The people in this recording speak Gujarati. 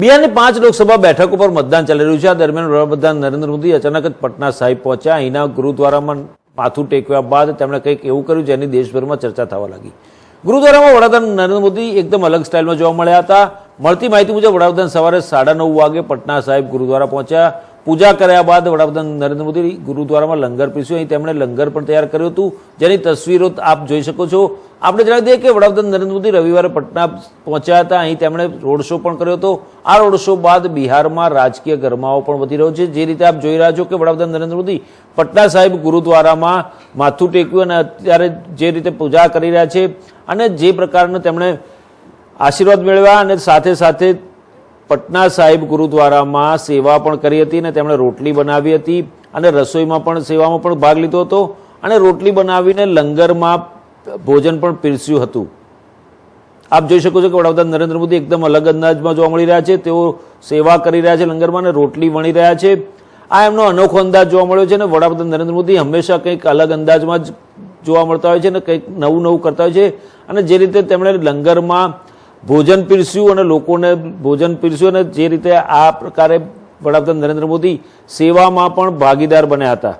બિહારની પાંચ લોકસભા બેઠક ઉપર મતદાન ચાલી રહ્યું છે. આ દરમિયાન વડાપ્રધાન નરેન્દ્ર મોદી અચાનક જ પટના સાહેબ પહોંચ્યા. અહીંના ગુરુદ્વારામાં માથું ટેકવ્યા બાદ તેમણે કંઈક એવું કર્યું જેની દેશભરમાં ચર્ચા થવા લાગી. ગુરુદ્વારામાં વડાપ્રધાન નરેન્દ્ર મોદી એકદમ અલગ સ્ટાઇલમાં જોવા મળ્યા હતા. મળતી માહિતી મુજબ વડાપ્રધાન સવારે સાડા નવ વાગે પટના સાહેબ ગુરુદ્વારા પહોંચ્યા. પૂજા કર્યા બાદ વડાપ્રધાન નરેન્દ્ર મોદી ગુરુદ્વારામાં લંગર પીસ્યું. અહીં તેમણે લંગર પણ તૈયાર કર્યું હતું. જેની તસવીરો આપ જોઈ શકો છો. આપણે જણાવી દઈએ કે વડાપ્રધાન નરેન્દ્ર મોદી રવિવારે પટના પહોંચ્યા હતા. અહીં તેમણે રોડ શો પણ કર્યો હતો. આ રોડ શો બાદ બિહારમાં રાજકીય ગરમાવો પણ વધી રહ્યો છે. જે રીતે આપ જોઈ રહ્યા છો કે વડાપ્રધાન નરેન્દ્ર મોદી પટના સાહેબ ગુરુદ્વારામાં માથું ટેક્યું અને અત્યારે જે રીતે પૂજા કરી રહ્યા છે અને જે પ્રકારનો તેમણે આશીર્વાદ મેળવ્યા અને સાથે સાથે પટના સાહેબ ગુરુદ્વારામાં સેવા પણ કરી હતી અને તેમણે રોટલી બનાવી હતી અને રસોઈમાં પણ સેવામાં પણ ભાગ લીધો હતો અને રોટલી બનાવીને લંગરમાં ભોજન પણ પીરસ્યું હતું. આપ જોઈ શકો છો કે વડાપ્રધાન નરેન્દ્ર મોદી એકદમ અલગ અંદાજમાં જોવા મળી રહ્યા છે. તેઓ સેવા કરી રહ્યા છે લંગરમાં અને રોટલી વણી રહ્યા છે. આ એમનો અનોખો અંદાજ જોવા મળ્યો છે અને વડાપ્રધાન નરેન્દ્ર મોદી હંમેશા કંઈક અલગ અંદાજમાં જ જોવા મળતા હોય છે અને કંઈક નવું નવું કરતા હોય છે. અને જે રીતે તેમણે લંગરમાં ભોજન પીરસ્યું અને લોકોને ભોજન પીરસ્યું અને જે રીતે આ પ્રકારે વડાપ્રધાન નરેન્દ્ર મોદી સેવામાં પણ ભાગીદાર બન્યા હતા.